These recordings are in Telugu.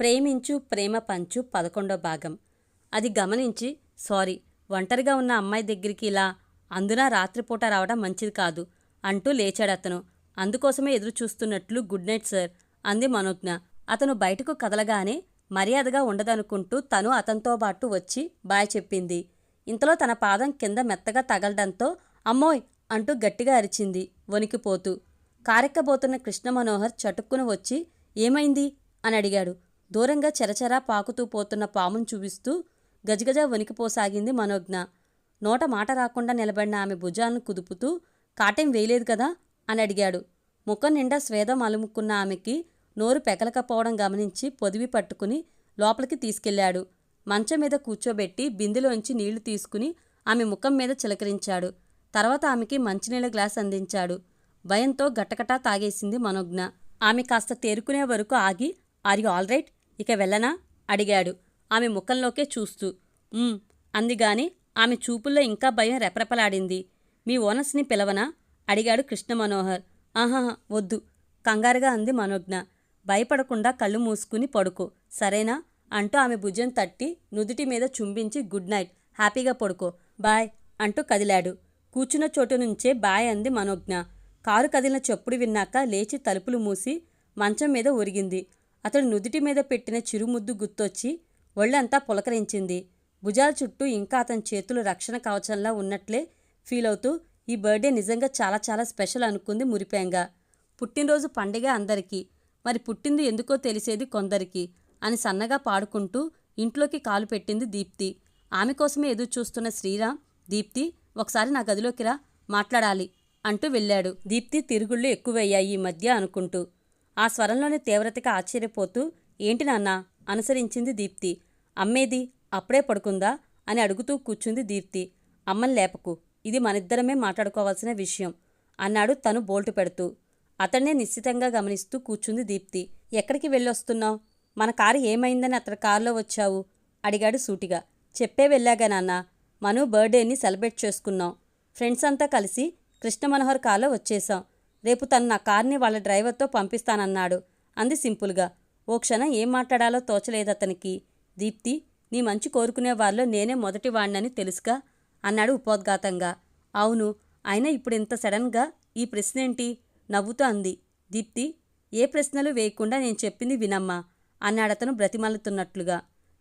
ప్రేమించు ప్రేమ పంచు పదకొండో భాగం. అది గమనించి సారీ ఒంటరిగా ఉన్న అమ్మాయి దగ్గరికి ఇలా అందున రాత్రిపూట రావడం మంచిది కాదు అంటూ లేచాడతను అందుకోసమే ఎదురు చూస్తున్నట్లు గుడ్ నైట్ సార్ అంది మనోజ్ఞ. అతను బయటకు కదలగానే మర్యాదగా ఉండదనుకుంటూ తను అతనితో పాటు వచ్చి బాయ్ చెప్పింది. ఇంతలో తన పాదం కింద మెత్తగా తగలడంతో అమ్మోయ్ అంటూ గట్టిగా అరిచింది వణికిపోతూ. కారెక్కబోతున్న కృష్ణ మనోహర్ చటుక్కున వచ్చి ఏమైంది? అని అడిగాడు. దూరంగా చెరచెరా పాకుతూ పోతున్న పామును చూపిస్తూ గజగజ వణికిపోసాగింది మనోజ్ఞ. నోట మాట రాకుండా నిలబడిన ఆమె భుజాలను కుదుపుతూ కాటేం వేయలేదు కదా? అని అడిగాడు. ముఖం నిండా స్వేదం అలుముకున్న ఆమెకి నోరు పెకలకపోవడం గమనించి పొదివి పట్టుకుని లోపలికి తీసుకెళ్ళాడు మంచం మీద కూర్చోబెట్టి బిందెలోంచి నీళ్ళు తీసుకుని ఆమె ముఖం మీద చిలకరించాడు. తర్వాత ఆమెకి మంచినీళ్ళ గ్లాస్ అందించాడు. భయంతో గట్టకటా తాగేసింది మనోజ్ఞ. ఆమె కాస్త తేరుకునే వరకు ఆగి ఆర్ యు ఆల్ రైట్? ఇక వెళ్ళనా? అడిగాడు. ఆమె ముఖంలోకే చూస్తూ. అందిగాని ఆమె చూపుల్లో ఇంకా భయం రెపరెపలాడింది. మీ ఓనర్స్ని పిలవనా? అడిగాడు కృష్ణ మనోహర్ ఆహా వద్దు కంగారుగా అంది మనోజ్ఞ. భయపడకుండా కళ్ళు మూసుకుని పడుకో. సరేనా? అంటూ ఆమె భుజం తట్టి నుదుటి మీద చుంబించి గుడ్ నైట్ హ్యాపీగా పడుకో. బాయ్ అంటూ కదిలాడు. కూర్చున్న చోటు నుంచే బాయ్ అంది మనోజ్ఞ. కారు కదిలిన చెప్పుడు విన్నాక లేచి తలుపులు మూసి మంచం మీద ఒరిగింది. అతడు నుదుటి మీద పెట్టిన చిరుముద్దు గుర్తొచ్చి ఒళ్ళంతా పులకరించింది. భుజాల చుట్టూ ఇంకా అతని చేతులు రక్షణ కవచంలా ఉన్నట్లే ఫీల్ అవుతూ ఈ బర్త్డే నిజంగా చాలా చాలా స్పెషల్ అనుకుంది మురిపేంగా. పుట్టినరోజు పండగ అందరికీ. మరి పుట్టింది ఎందుకో తెలిసేది కొందరికి అని సన్నగా పాడుకుంటూ ఇంట్లోకి కాలు పెట్టింది దీప్తి. ఆమె కోసమే ఎదురు చూస్తున్న శ్రీరామ్ దీప్తి ఒకసారి నా గదిలోకి రా మాట్లాడాలి అంటూ వెళ్ళాడు. దీప్తి తిరుగుళ్ళు ఎక్కువయ్యాయి ఈ మధ్య అనుకుంటూ. ఆ స్వరంలోని తీవ్రతకి ఆశ్చర్యపోతూ ఏంటి నాన్న అనుసరించింది దీప్తి. అమ్మేది అప్పుడే పడుకుందా అని అడుగుతూ కూర్చుంది దీప్తి. అమ్మని లేపకు. ఇది మనిద్దరమే మాట్లాడుకోవాల్సిన విషయం అన్నాడు తను బోల్టు పెడుతూ. అతన్నే నిశ్చితంగా గమనిస్తూ కూర్చుంది దీప్తి. ఎక్కడికి వెళ్ళొస్తున్నావు? మన కారు ఏమైందని అతడి కారులో వచ్చావు అడిగాడు సూటిగా. చెప్పే వెళ్ళాగా నాన్న. మను బర్త్డేని సెలబ్రేట్ చేసుకున్నాం. ఫ్రెండ్స్ అంతా కలిసి కృష్ణ మనోహర్ కారులో వచ్చేసాం రేపు తను నా కార్ని వాళ్ళ డ్రైవర్తో పంపిస్తానన్నాడు. అంది సింపుల్గా. ఓ క్షణం ఏం మాట్లాడాలో తోచలేదు అతనికి దీప్తి నీ మంచి కోరుకునే వారిలో నేనే మొదటి వాణ్ణని తెలుసుగా? అన్నాడు ఉపోద్ఘాతంగా. అవును అయినా ఇప్పుడు ఇంత సడన్గా ఈ ప్రశ్న ఏంటి నవ్వుతూ అంది. దీప్తి ఏ ప్రశ్నలు వేయకుండా నేను చెప్పింది వినమ్మా అన్నాడతను బ్రతిమల్లుతున్నట్లుగా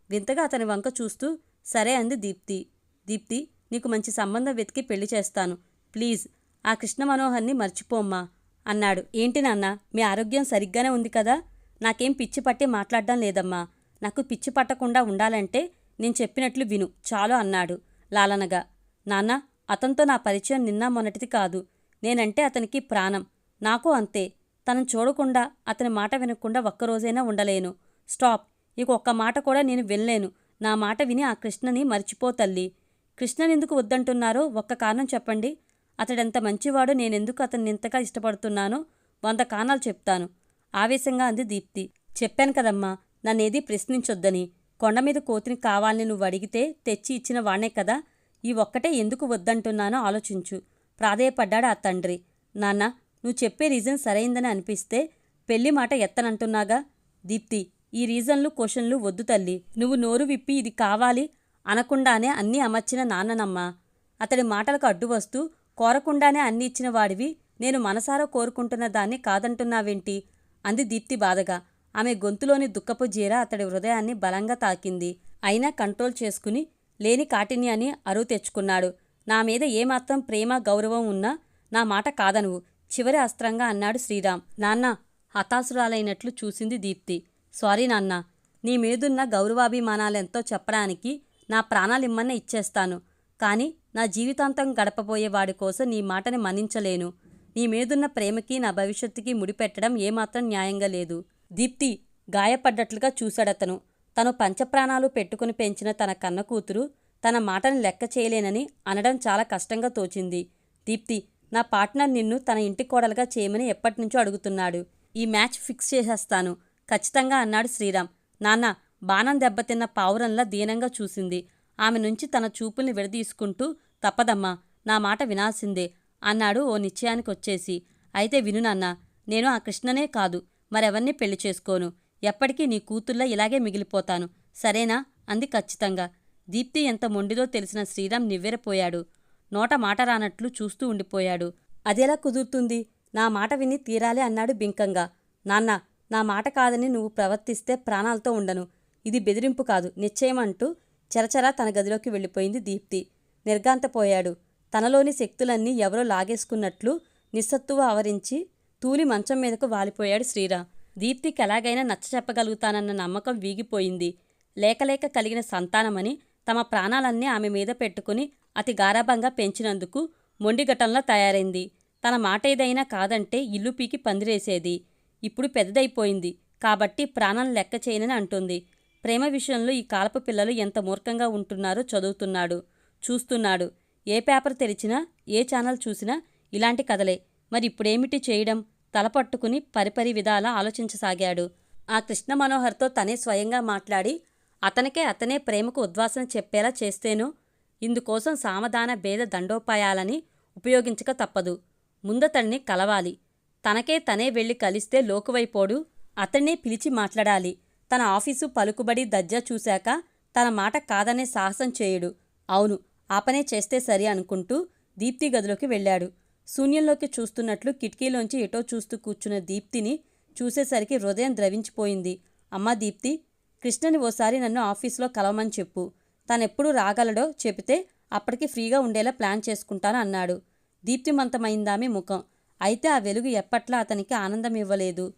వింతగా అతని వంక చూస్తూ సరే అంది దీప్తి. దీప్తి నీకు మంచి సంబంధం వెతికి పెళ్ళి చేస్తాను. ప్లీజ్ ఆ కృష్ణ మనోహర్ని మర్చిపోమ్మా అన్నాడు. ఏంటి నాన్న మీ ఆరోగ్యం సరిగ్గానే ఉంది కదా? నాకేం పిచ్చి పట్టి మాట్లాడడం లేదమ్మా. నాకు పిచ్చి పట్టకుండా ఉండాలంటే నేను చెప్పినట్లు విను చాలు అన్నాడు లాలనగా. నాన్న అతనితో నా పరిచయం నిన్న మొన్నటిది కాదు. నేనంటే అతనికి ప్రాణం. నాకు అంతే. తనను చూడకుండా అతని మాట వినకుండా ఒక్కరోజైనా ఉండలేను. స్టాప్. ఇక ఒక్క మాట కూడా నేను వినలేను. నా మాట విని ఆ కృష్ణని మర్చిపో తల్లి. కృష్ణనెందుకు వద్దంటున్నారో ఒక్క కారణం చెప్పండి. అతడెంత మంచివాడో నేనెందుకు అతన్ని ఇంతగా ఇష్టపడుతున్నానో వంద కానాలు చెప్తాను. ఆవేశంగా అంది దీప్తి. చెప్పాను కదమ్మా నన్నేది ప్రశ్నించొద్దని. కొండ మీద కోతిని కావాలని నువ్వు అడిగితే తెచ్చి ఇచ్చిన వాణ్ణే కదా. ఈ ఒక్కటే ఎందుకు వద్దంటున్నానో ఆలోచించు. ప్రాధేయపడ్డాడు ఆ తండ్రి. నాన్న నువ్వు చెప్పే రీజన్ సరైందని అనిపిస్తే పెళ్ళి మాట ఎత్తనంటున్నాగా? దీప్తి ఈ రీజన్లు క్వశ్చన్లు వద్దు తల్లి. నువ్వు నోరు విప్పి ఇది కావాలి అనకుండానే అన్నీ అమర్చిన నాన్ననమ్మా. అతడి మాటలకు అడ్డు వస్తూ కోరకుండానే అన్ని ఇచ్చిన వాడివి. నేను మనసారా కోరుకుంటున్న దాన్ని కాదంటున్నావేంటి? అంది దీప్తి బాధగా. ఆమె గొంతులోని దుఃఖపు జీర అతడి హృదయాన్ని బలంగా తాకింది. అయినా కంట్రోల్ చేసుకుని లేని కాఠిన్యాన్ని అరువు తెచ్చుకున్నాడు. నా మీద ఏమాత్రం ప్రేమ గౌరవం ఉన్నా నా మాట కాదనువు. చివరి అస్త్రంగా అన్నాడు శ్రీరామ్. నాన్న హతాసురాలైనట్లు చూసింది దీప్తి. సారీ నాన్న. నీ మీదున్న గౌరవాభిమానాలెంతో చెప్పడానికి నా ప్రాణాలిమ్మన్న ఇచ్చేస్తాను. కానీ నా జీవితాంతం గడపబోయే వాడి కోసం నీ మాటని మన్నించలేను. నీ మీదున్న ప్రేమకి నా భవిష్యత్తుకి ముడిపెట్టడం ఏమాత్రం న్యాయంగా లేదు. దీప్తి గాయపడ్డట్లుగా చూశాడతను. తను పంచప్రాణాలు పెట్టుకుని పెంచిన తన కన్న కూతురు తన మాటను లెక్క చేయలేనని అనడం చాలా కష్టంగా తోచింది. దీప్తి నా పార్ట్నర్ నిన్ను తన ఇంటి కోడలుగా చేయమని ఎప్పటినుంచో అడుగుతున్నాడు. ఈ మ్యాచ్ ఫిక్స్ చేసేస్తాను. ఖచ్చితంగా అన్నాడు శ్రీరామ్. నాన్న బాణం దెబ్బతిన్న పావురంలా దీనంగా చూసింది. ఆమె నుంచి తన చూపుల్ని విడదీసుకుంటూ తప్పదమ్మా నా మాట వినాల్సిందే అన్నాడు ఓ నిశ్చయానికి వచ్చేసి. అయితే విను నాన్న నేను ఆ కృష్ణనే కాదు మరెవర్ని పెళ్ళి చేసుకోను. ఎప్పటికీ నీ కూతుళ్ళ ఇలాగే మిగిలిపోతాను. సరేనా? అంది ఖచ్చితంగా. దీప్తి ఎంత మొండిదో తెలిసిన శ్రీరామ్ నివ్వెరపోయాడు. నోట మాట రానట్లు చూస్తూ ఉండిపోయాడు. అదెలా కుదురుతుంది? నా మాట విని తీరాలి అన్నాడు బింకంగా. నాన్న నా మాట కాదని నువ్వు ప్రవర్తిస్తే ప్రాణాలతో ఉండను. ఇది బెదిరింపు కాదు నిశ్చయమంటూ చరచరా తన గదిలోకి వెళ్ళిపోయింది దీప్తి. నిర్గాంతపోయాడు తనలోని శక్తులన్నీ ఎవరో లాగేసుకున్నట్లు నిస్సత్తువ ఆవరించి తూలి మంచం మీదకు వాలిపోయాడు శ్రీరామ్ దీప్తికి ఎలాగైనా నచ్చ చెప్పగలుగుతానన్న నమ్మకం వీగిపోయింది. లేకలేక కలిగిన సంతానమని తమ ప్రాణాలన్నీ ఆమె మీద పెట్టుకుని అతి గారాభంగా పెంచినందుకు మొండిఘటంలా తయారైంది. తన మాట ఏదైనా కాదంటే ఇల్లు పీకి పందిరేసేది. ఇప్పుడు పెద్దదైపోయింది. కాబట్టి ప్రాణం లెక్క చేయనని అంటుంది. ప్రేమ విషయంలో ఈ కాలపు పిల్లలు ఎంత మూర్ఖంగా ఉంటున్నారో చదువుతున్నాడు చూస్తున్నాడు. ఏ పేపర్ తెరిచినా ఏ ఛానల్ చూసినా ఇలాంటి కథలే. మరి ఇప్పుడేమిటి చేయడం? తలపట్టుకుని పరిపరి విధాలా ఆలోచించసాగాడు. ఆ కృష్ణ మనోహర్తో తనే స్వయంగా మాట్లాడి అతనికే అతనే ప్రేమకు ఉద్వాసన చెప్పేలా చేస్తేనో ఇందుకోసం సామధాన భేద దండోపాయాలని ఉపయోగించక తప్పదు. ముందతన్ని కలవాలి. తనకే తనే వెళ్ళి కలిస్తే లోకువైపోడు. అతన్నే పిలిచి మాట్లాడాలి. తన ఆఫీసు పలుకుబడి దజ్జా చూశాక తన మాట కాదనే సాహసం చేయడు. అవును ఆ పనే చేస్తే సరి అనుకుంటూ దీప్తి గదిలోకి వెళ్ళాడు. శూన్యంలోకి చూస్తున్నట్లు కిటికీలోంచి ఎటో చూస్తూ కూర్చున్న దీప్తిని చూసేసరికి హృదయం ద్రవించిపోయింది. అమ్మా దీప్తి కృష్ణని ఓసారి నన్ను ఆఫీసులో కలవమని చెప్పు. తనెప్పుడు రాగలడో చెబితే అప్పటికి ఫ్రీగా ఉండేలా ప్లాన్ చేసుకుంటాను అన్నాడు. దీప్తిమంతమైందామె ముఖం. అయితే ఆ వెలుగు ఎప్పట్లా అతనికి ఆనందం ఇవ్వలేదు.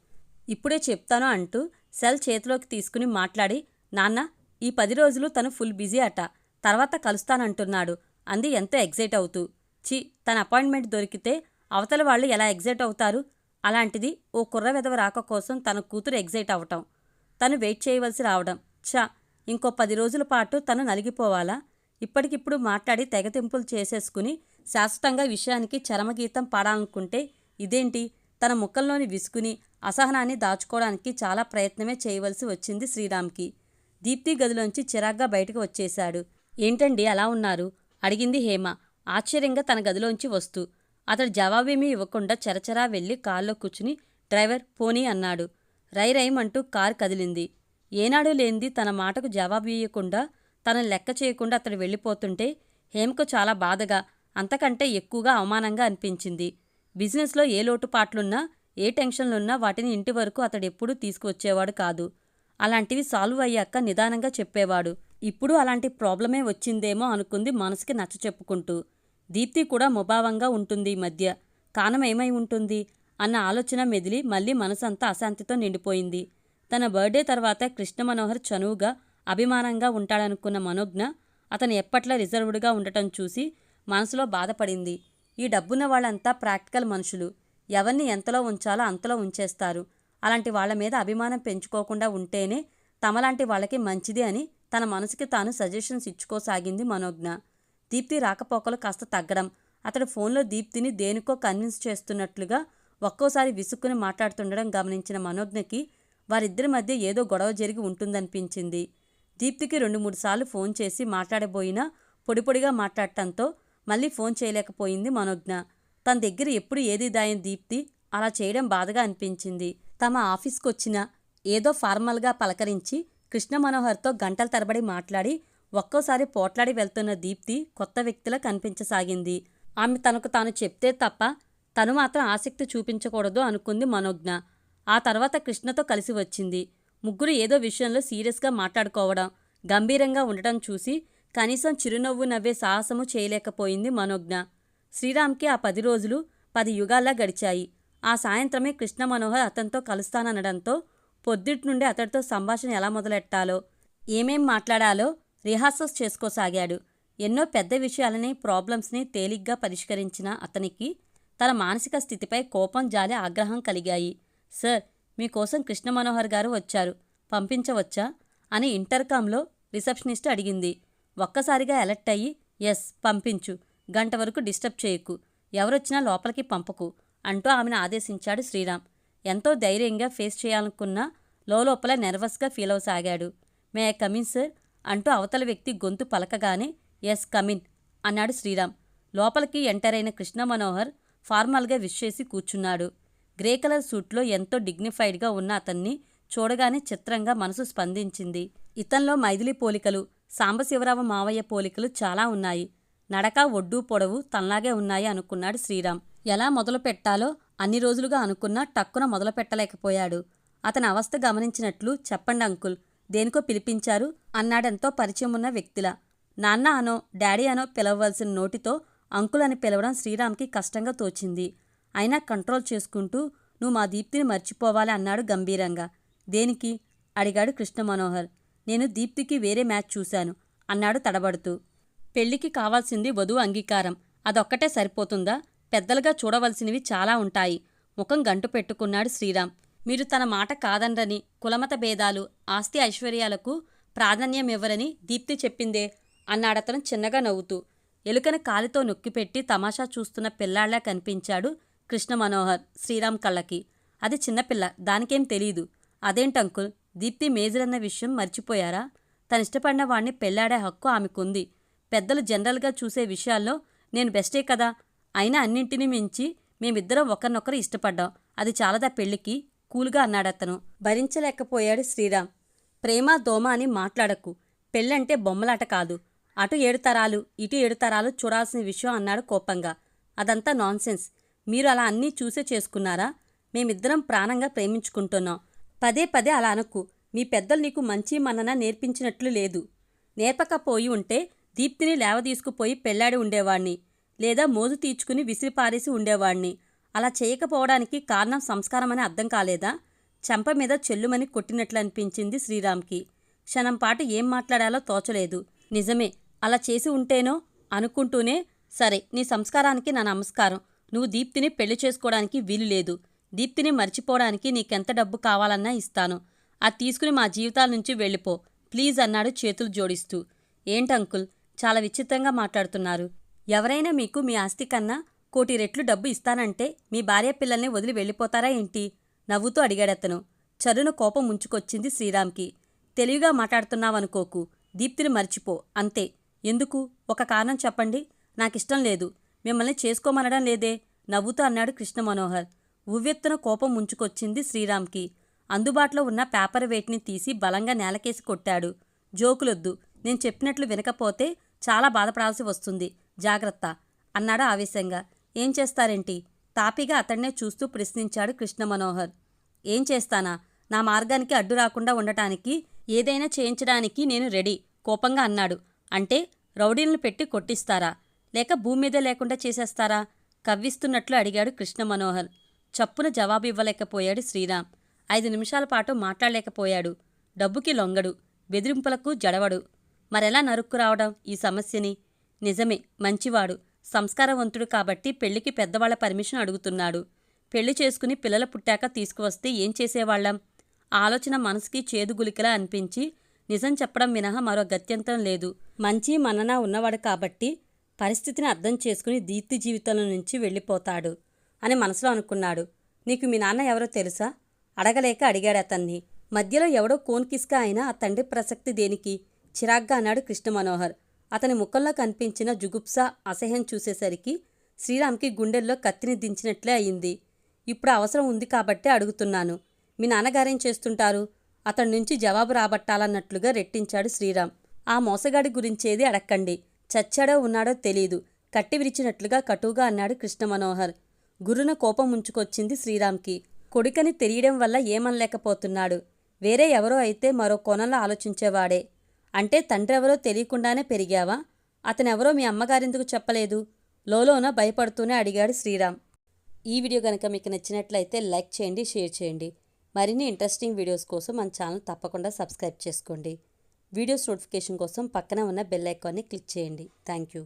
ఇప్పుడే చెప్తాను అంటూ సెల్ చేతిలోకి తీసుకుని మాట్లాడి నాన్న ఈ పది రోజులు తను ఫుల్ బిజీ అట తర్వాత కలుస్తానంటున్నాడు అంది ఎంతో ఎగ్జైట్ అవుతూ. చి తన అపాయింట్మెంట్ దొరికితే అవతల వాళ్ళు ఎలా ఎగ్జైట్ అవుతారు? అలాంటిది ఓ కుర్ర వెధవ రాక కోసం తన కూతురు ఎగ్జైట్ అవటం. తను వెయిట్ చేయవలసి రావడం. ఛా ఇంకో పది రోజుల పాటు తను నలిగిపోవాలా? ఇప్పటికిప్పుడు మాట్లాడి తెగతింపులు చేసేసుకుని శాశ్వతంగా విషయానికి చరమగీతం పాడాలనుకుంటే ఇదేంటి? తన ముఖంలోని విసుకుని అసహనాన్ని దాచుకోవడానికి చాలా ప్రయత్నమే చేయవలసి వచ్చింది శ్రీరామ్కి. దీప్తి గదిలోంచి చిరాగ్గా బయటకు వచ్చేశాడు. ఏంటండి అలా ఉన్నారు? అడిగింది హేమ. ఆశ్చర్యంగా తన గదిలోంచి వస్తూ అతడు జవాబేమీ ఇవ్వకుండా చెరచరా వెళ్ళి కారులో కూర్చుని డ్రైవర్ పోనీ అన్నాడు. రై రైమంటూ కారు కదిలింది. ఏనాడు లేనిది తన మాటకు జవాబు ఇయ్యకుండా తనను లెక్క చేయకుండా అతడు వెళ్ళిపోతుంటే హేమకు చాలా బాధగా అంతకంటే ఎక్కువగా అవమానంగా అనిపించింది. బిజినెస్లో ఏ లోటుపాట్లున్నా ఏ టెన్షన్లున్నా వాటిని ఇంటి వరకు అతడు ఎప్పుడూ తీసుకువచ్చేవాడు కాదు. అలాంటివి సాల్వ్ అయ్యాక నిదానంగా చెప్పేవాడు. ఇప్పుడు అలాంటి ప్రాబ్లమే వచ్చిందేమో అనుకుంది మనసుకి నచ్చ చెప్పుకుంటూ. దీప్తి కూడా ముభావంగా ఉంటుంది ఈ మధ్య. కారణం ఏమై ఉంటుంది? అన్న ఆలోచన మెదిలి మళ్ళీ మనసంతా అశాంతితో నిండిపోయింది. తన బర్త్డే తర్వాత కృష్ణ మనోహర్ చనువుగా అభిమానంగా ఉంటాడనుకున్న మనోజ్ఞ అతను ఎప్పట్లా రిజర్వ్డ్గా ఉండటం చూసి మనసులో బాధపడింది. ఈ డబ్బున్న వాళ్ళంతా ప్రాక్టికల్ మనుషులు. ఎవరిని ఎంతలో ఉంచాలో అంతలో ఉంచేస్తారు. అలాంటి వాళ్ళ మీద అభిమానం పెంచుకోకుండా ఉంటేనే తమలాంటి వాళ్ళకి మంచిది అని తన మనసుకి తాను సజెషన్స్ ఇచ్చుకోసాగింది మనోజ్ఞ. దీప్తి రాకపోకలు కాస్త తగ్గడం. అతడు ఫోన్లో దీప్తిని దేనికో కన్విన్స్ చేస్తున్నట్లుగా ఒక్కోసారి విసుక్కుని మాట్లాడుతుండడం గమనించిన మనోజ్ఞకి వారిద్దరి మధ్య ఏదో గొడవ జరిగి ఉంటుందనిపించింది. దీప్తికి రెండు మూడు సార్లు ఫోన్ చేసి మాట్లాడబోయినా పొడిపొడిగా మాట్లాడటంతో మళ్ళీ ఫోన్ చేయలేకపోయింది మనోజ్ఞ. తన దగ్గర ఎప్పుడు ఏది దాయని దీప్తి? అలా చేయడం బాధగా అనిపించింది. తమ ఆఫీస్కొచ్చిన ఏదో ఫార్మల్గా పలకరించి కృష్ణ మనోహర్తో గంటల తరబడి మాట్లాడి ఒక్కోసారి పోట్లాడి వెళ్తున్న దీప్తి కొత్త వ్యక్తిలా కనిపించసాగింది. ఆమె తనకు తాను చెప్తే తప్ప తను మాత్రం ఆసక్తి చూపించకూడదు అనుకుంది మనోజ్ఞ. ఆ తర్వాత కృష్ణతో కలిసి వచ్చింది. ముగ్గురు ఏదో విషయంలో సీరియస్గా మాట్లాడుకోవడం గంభీరంగా ఉండటం చూసి కనీసం చిరునవ్వు నవ్వే సాహసము చేయలేకపోయింది మనోజ్ఞ. శ్రీరామ్కి ఆ పది రోజులు పది యుగాల్లా గడిచాయి. ఆ సాయంత్రమే కృష్ణ మనోహర్ అతనితో కలుస్తాననడంతో పొద్దుటి నుండి అతడితో సంభాషణ ఎలా మొదలెట్టాలో ఏమేం మాట్లాడాలో రిహార్సల్స్ చేసుకోసాగాడు. ఎన్నో పెద్ద విషయాలని ప్రాబ్లమ్స్ని తేలిగ్గా పరిష్కరించిన అతనికి తన మానసిక స్థితిపై కోపం జాలి ఆగ్రహం కలిగాయి. సార్ మీకోసం కృష్ణ మనోహర్ గారు వచ్చారు. పంపించవచ్చా? అని ఇంటర్కామ్లో రిసెప్షనిస్ట్ అడిగింది. ఒక్కసారిగా అలర్ట్ అయ్యి ఎస్ పంపించు. గంట వరకు డిస్టర్బ్ చేయకు. ఎవరొచ్చినా లోపలికి పంపకు అంటూ ఆమెను ఆదేశించాడు శ్రీరామ్. ఎంతో ధైర్యంగా ఫేస్ చేయాలనుకున్నా లోపల నెర్వస్గా feel అవసాగాడు. May I come in sir అంటూ అవతల వ్యక్తి గొంతు పలకగానే ఎస్ కమిన్ అన్నాడు శ్రీరామ్. లోపలికి ఎంటర్ అయిన కృష్ణ మనోహర్ ఫార్మల్గా విష్ చేసి కూర్చున్నాడు. గ్రే కలర్ సూట్లో ఎంతో డిగ్నిఫైడ్గా ఉన్న అతన్ని చూడగానే చిత్రంగా మనసు స్పందించింది. ఇతనిలో మైథిలి పోలికలు సాంబశివరావు మావయ్య పోలికలు చాలా ఉన్నాయి. నడక ఒడ్డు పొడవు తనలాగే ఉన్నాయి అనుకున్నాడు శ్రీరామ్. ఎలా మొదలు పెట్టాలో అన్ని రోజులుగా అనుకున్నా టక్కున మొదలు పెట్టలేకపోయాడు. అతని అవస్థ గమనించినట్లు చెప్పండి అంకుల్ దేనికో పిలిపించారు అన్నాడెంతో పరిచయం ఉన్న వ్యక్తిలా. నాన్న అనో డాడీ అనో పిలవవలసిన నోటితో అంకుల్ అని పిలవడం శ్రీరామ్కి కష్టంగా తోచింది. అయినా కంట్రోల్ చేసుకుంటూ నువ్వు మా దీప్తిని మర్చిపోవాలి అన్నాడు గంభీరంగా. దేనికి? అడిగాడు కృష్ణ మనోహర్ నేను దీప్తికి వేరే మ్యాచ్ చూశాను అన్నాడు తడబడుతూ. పెళ్ళికి కావాల్సింది వధువు అంగీకారం. అదొక్కటే సరిపోతుందా? పెద్దలుగా చూడవలసినవి చాలా ఉంటాయి. ముఖం గంటు పెట్టుకున్నాడు శ్రీరామ్. మీరు తన మాట కాదనరని కులమత భేదాలు ఆస్తి ఐశ్వర్యాలకు ప్రాధాన్యం ఇవ్వరని దీప్తి చెప్పిందే అన్నాడతను చిన్నగా నవ్వుతూ. ఎలుకను కాలితో నొక్కిపెట్టి తమాషా చూస్తున్న పిల్లాళ్ళా కనిపించాడు కృష్ణ మనోహర్ శ్రీరామ్ కళ్ళకి. అది చిన్నపిల్ల దానికేం తెలీదు. అదేంటంకుల్? దీప్తి మేజరన్న విషయం మర్చిపోయారా? తనిష్టపడిన వాణ్ణి పెళ్ళాడే హక్కు ఆమెకుంది. పెద్దలు జనరల్గా చూసే విషయాల్లో నేను బెస్టే కదా. అయినా అన్నింటినీ మించి మేమిద్దరం ఒకరినొకరు ఇష్టపడ్డాం. అది చాలదా పెళ్ళికి కూల్గా అన్నాడతను. భరించలేకపోయాడు శ్రీరామ్. ప్రేమ దోమ అని మాట్లాడకు. పెళ్ళంటే బొమ్మలాట కాదు. అటు ఏడు తరాలు ఇటు ఏడు తరాలు చూడాల్సిన విషయం అన్నాడు కోపంగా. అదంతా నాన్సెన్స్. మీరు అలా అన్నీ చూసే చేసుకున్నారా? మేమిద్దరం ప్రాణంగా ప్రేమించుకుంటున్నాం. పదే పదే అలా అనకు. మీ పెద్దలు నీకు మంచి మనన నేర్పించినట్లు లేదు. నేర్పకపోయి ఉంటే దీప్తిని లేవదీసుకుపోయి పెళ్ళాడి ఉండేవాణ్ణి. లేదా మోజు తీర్చుకుని విసిరిపారేసి ఉండేవాణ్ణి. అలా చేయకపోవడానికి కారణం సంస్కారమని అర్థం కాలేదా? చెంప మీద చెల్లుమని కొట్టినట్లు అనిపించింది శ్రీరామ్కి. క్షణంపాటు ఏం మాట్లాడాలో తోచలేదు. నిజమే అలా చేసి ఉంటేనో అనుకుంటూనే సరే నీ సంస్కారానికి నా నమస్కారం. నువ్వు దీప్తిని పెళ్ళి చేసుకోవడానికి వీలు లేదు. దీప్తిని మర్చిపోవడానికి నీకెంత డబ్బు కావాలన్నా ఇస్తాను. అది తీసుకుని మా జీవితాల నుంచి వెళ్ళిపో. ప్లీజ్ అన్నాడు చేతులు జోడిస్తూ. ఏంటంకుల్ చాలా విచిత్రంగా మాట్లాడుతున్నారు. ఎవరైనా మీకు మీ ఆస్తి కన్నా కోటి రెట్లు డబ్బు ఇస్తానంటే మీ భార్య పిల్లల్ని వదిలి వెళ్ళిపోతారా ఏంటి? నవ్వుతూ అడిగాడతను చరును కోపం ముంచుకొచ్చింది శ్రీరామ్కి. తెలివిగా మాట్లాడుతున్నావనుకోకు. దీప్తిని మర్చిపో. అంతే. ఎందుకు? ఒక కారణం చెప్పండి. నాకిష్టం లేదు. మిమ్మల్ని చేసుకోమనడం లేదే. నవ్వుతూ అన్నాడు కృష్ణ మనోహర్ ఉవ్వెత్తున కోపం ముంచుకొచ్చింది శ్రీరామ్కి. అందుబాటులో ఉన్న పేపర్ వెయిట్ని తీసి బలంగా నేలకేసి కొట్టాడు. జోకులొద్దు. నేను చెప్పినట్లు వినకపోతే చాలా బాధపడాల్సి వస్తుంది. జాగ్రత్త అన్నాడు ఆవేశంగా. ఏం చేస్తారేంటి? తాపిగా అతన్నే చూస్తూ ప్రశ్నించాడు కృష్ణ మనోహర్ ఏం చేస్తానా? నా మార్గానికి అడ్డు రాకుండా ఉండటానికి ఏదైనా చేయించడానికి నేను రెడీ కోపంగా అన్నాడు. అంటే రౌడీలను పెట్టి కొట్టిస్తారా? లేక భూమి మీద లేకుండా చేసేస్తారా? కవ్విస్తున్నట్లు అడిగాడు కృష్ణ మనోహర్ చప్పున జవాబివ్వలేకపోయాడు శ్రీరామ్. ఐదు నిమిషాల పాటు మాట్లాడలేకపోయాడు. డబ్బుకి లొంగడు బెదిరింపులకు జడవడు. మరెలా నరుక్కు రావడం ఈ సమస్యని? నిజమే మంచివాడు సంస్కారవంతుడు కాబట్టి పెళ్ళికి పెద్దవాళ్ళ పర్మిషన్ అడుగుతున్నాడు. పెళ్ళి చేసుకుని పిల్లలు పుట్టాక తీసుకువస్తే ఏం చేసేవాళ్ళం ఆలోచన మనసుకి చేదు గులికలా అనిపించి నిజం చెప్పడం మినహా మరో గత్యంతరం లేదు. మంచి మనన ఉన్నవాడు కాబట్టి పరిస్థితిని అర్థం చేసుకుని దీప్తి జీవితంలో నుంచి వెళ్ళిపోతాడు. అని మనసులో అనుకున్నాడు. నీకు మీ నాన్న ఎవరో తెలుసా? అడగలేక అడిగాడు అతన్ని. మధ్యలో ఎవడో కోన్కిస్కా అయినా ఆ తండ్రి ప్రసక్తి దేనికి? చిరాగ్గా అన్నాడు కృష్ణ మనోహర్ అతని ముఖంలో కనిపించిన జుగుప్స అసహ్యం చూసేసరికి శ్రీరామ్కి గుండెల్లో కత్తిని దించినట్లే అయింది. ఇప్పుడు అవసరం ఉంది కాబట్టే అడుగుతున్నాను. మీ నాన్నగారేం చేస్తుంటారు? అతడి నుంచి జవాబు రాబట్టాలన్నట్లుగా రెట్టించాడు శ్రీరామ్. ఆ మోసగాడి గురించేది అడక్కండి. చచ్చాడో ఉన్నాడో తెలీదు. కట్టి విరిచినట్లుగా కటువుగా అన్నాడు కృష్ణ మనోహర్ గురున కోపం ఉంచుకొచ్చింది శ్రీరామ్కి. కొడుకని తెలియడం వల్ల ఏమనలేకపోతున్నాడు. వేరే ఎవరో అయితే మరో కోణంలో ఆలోచించేవాడే. అంటే తండ్రెవరో తెలియకుండానే పెరిగావా? అతనెవరో మీ అమ్మగారెందుకు చెప్పలేదు? లోలోన భయపడుతూనే అడిగాడు శ్రీరామ్. ఈ వీడియో కనుక మీకు నచ్చినట్లయితే లైక్ చేయండి షేర్ చేయండి. మరిన్ని ఇంట్రెస్టింగ్ వీడియోస్ కోసం మన ఛానల్ తప్పకుండా సబ్స్క్రైబ్ చేసుకోండి. వీడియోస్ నోటిఫికేషన్ కోసం పక్కన ఉన్న బెల్ ఐకాన్ని క్లిక్ చేయండి. Thank you.